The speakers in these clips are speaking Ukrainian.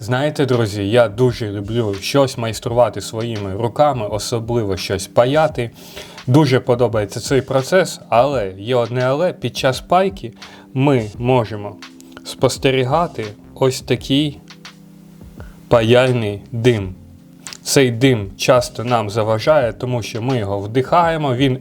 Знаєте, друзі, я дуже люблю щось майструвати своїми руками, особливо щось паяти. Дуже подобається цей процес, але є одне але під час пайки ми можемо спостерігати ось такий паяльний дим. Цей дим часто нам заважає, тому що ми його вдихаємо, він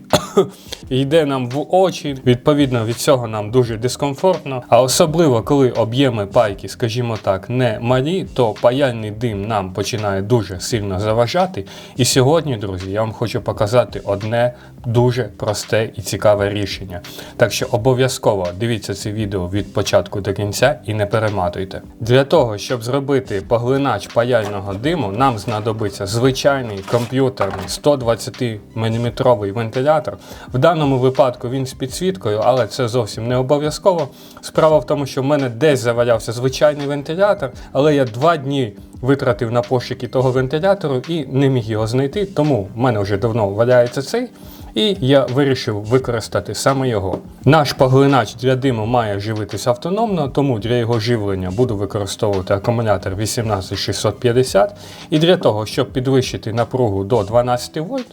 йде нам в очі. Відповідно, від цього нам дуже дискомфортно. А особливо, коли об'єми пайки, скажімо так, не малі, то паяльний дим нам починає дуже сильно заважати. І сьогодні, друзі, я вам хочу показати одне дуже просте і цікаве рішення. Так що обов'язково дивіться це відео від початку до кінця і не перематуйте. Для того, щоб зробити поглинач паяльного диму, нам знадобиться звичайний комп'ютерний 120 мм вентилятор. В даному випадку він з підсвіткою, але це зовсім не обов'язково. Справа в тому, що в мене десь завалявся звичайний вентилятор, але я два дні витратив на пошуки того вентилятору і не міг його знайти, тому в мене вже давно валяється цей. І я вирішив використати саме його. Наш поглинач для диму має живитися автономно, тому для його живлення буду використовувати акумулятор 18650. І для того, щоб підвищити напругу до 12 вольт,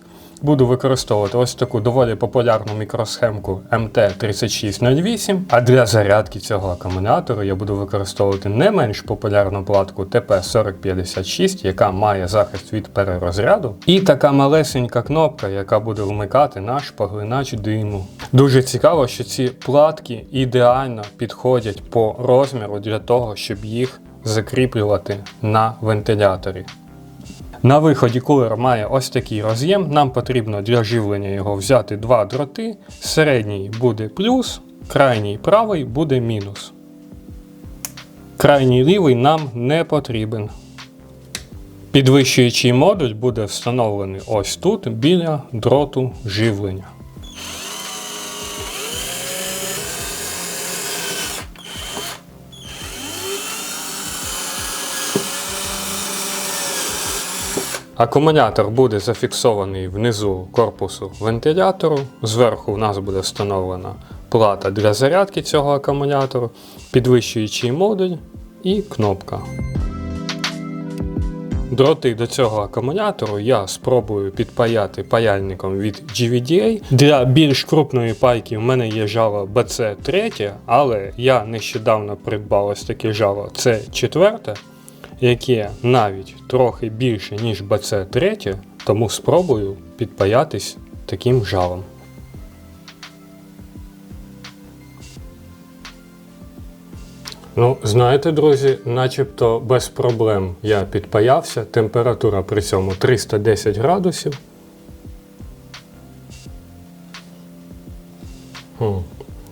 буду використовувати ось таку доволі популярну мікросхемку MT3608. А для зарядки цього акумулятору я буду використовувати не менш популярну платку TP4056, яка має захист від перерозряду. І така малесенька кнопка, яка буде вмикати наш поглинач диму. Дуже цікаво, що ці платки ідеально підходять по розміру для того, щоб їх закріплювати на вентиляторі. На виході кулер має ось такий роз'єм. Нам потрібно для живлення його взяти два дроти. Середній буде плюс, крайній правий буде мінус. Крайній лівий нам не потрібен. Підвищуючий модуль буде встановлений ось тут біля дроту живлення. Акумулятор буде зафіксований внизу корпусу вентилятору. Зверху у нас буде встановлена плата для зарядки цього акумулятору, підвищуючий модуль і кнопка. Дроти до цього акумулятору я спробую підпаяти паяльником від GVDA. Для більш крупної пайки в мене є жало BC3, але я нещодавно придбав ось таке жало C4 яке навіть трохи більше, ніж BC3, тому спробую підпаятись таким жалом. Ну, знаєте, друзі, начебто без проблем я підпаявся. Температура при цьому 310 градусів.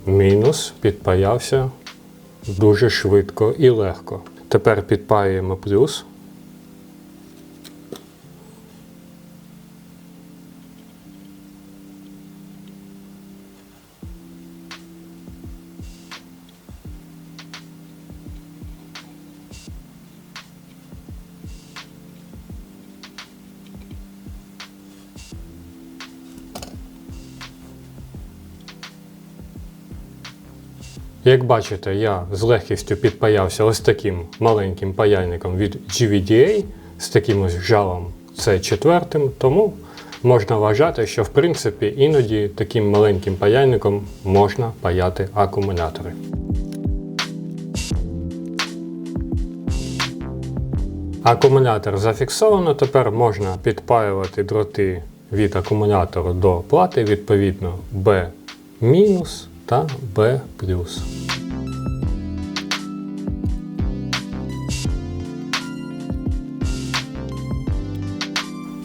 Мінус підпаявся дуже швидко і легко. Тепер підпаюємо плюс. Як бачите, я з легкістю підпаявся ось таким маленьким паяльником від GVDA з таким ось жалом c 4 тому можна вважати, що в принципі іноді таким маленьким паяльником можна паяти акумулятори. Акумулятор зафіксовано, тепер можна підпаювати дроти від акумулятору до плати, відповідно B- та B+.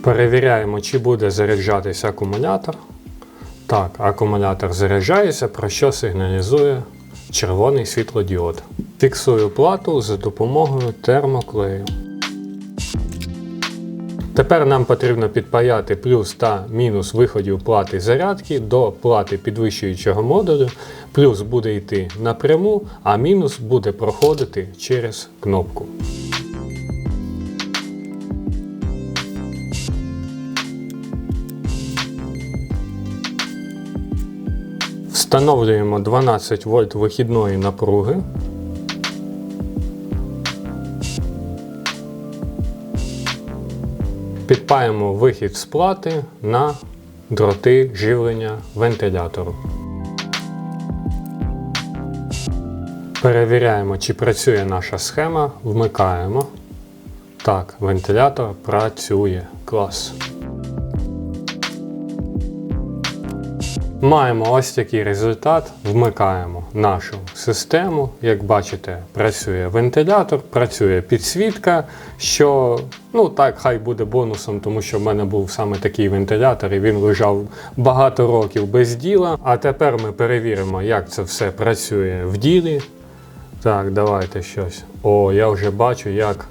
Перевіряємо, чи буде заряджатись акумулятор. Так, акумулятор заряджається, про що сигналізує червоний світлодіод. Фіксую плату за допомогою термоклею. Тепер нам потрібно підпаяти плюс та мінус виходів плати зарядки до плати підвищуючого модулю. Плюс буде йти напряму, а мінус буде проходити через кнопку. Встановлюємо 12 вольт вихідної напруги. Підпаємо вихід з плати на дроти живлення вентилятору. Перевіряємо, чи працює наша схема, вмикаємо. Так, вентилятор працює. Клас. Маємо ось такий результат. Вмикаємо нашу систему. Як бачите, працює вентилятор, працює підсвітка, що ну так, хай буде бонусом, тому що в мене був саме такий вентилятор, і він лежав багато років без діла. А тепер ми перевіримо, як це все працює в ділі. Так, давайте щось. О, я вже бачу, як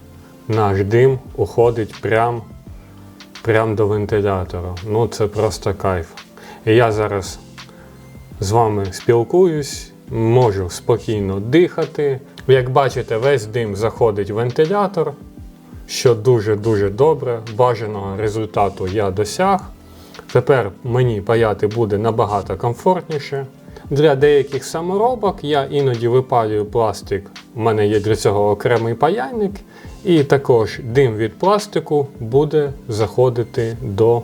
наш дим уходить прям, прям до вентилятора. Ну, це просто кайф. Я зараз з вами спілкуюсь, можу спокійно дихати. Як бачите, весь дим заходить в вентилятор, що дуже-дуже добре. Бажаного результату я досяг. Тепер мені паяти буде набагато комфортніше. Для деяких саморобок я іноді випалюю пластик. У мене є для цього окремий паяльник. І також дим від пластику буде заходити до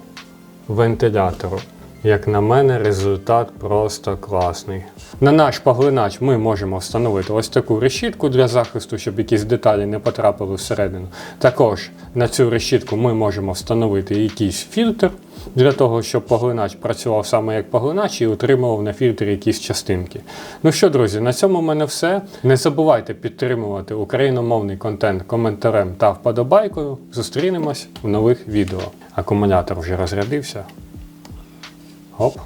вентилятору. Як на мене, результат просто класний. На наш поглинач ми можемо встановити ось таку решітку для захисту, щоб якісь деталі не потрапили всередину. Також на цю решітку ми можемо встановити якийсь фільтр для того, щоб поглинач працював саме як поглинач і утримував на фільтрі якісь частинки. Ну що, друзі, на цьому в мене все. Не забувайте підтримувати україномовний контент коментарем та вподобайкою. Зустрінемось в нових відео. Акумулятор вже розрядився. Оп.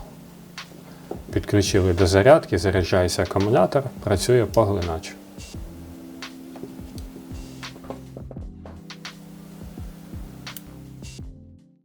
Підключили до зарядки, заряджається акумулятор, працює поглинач.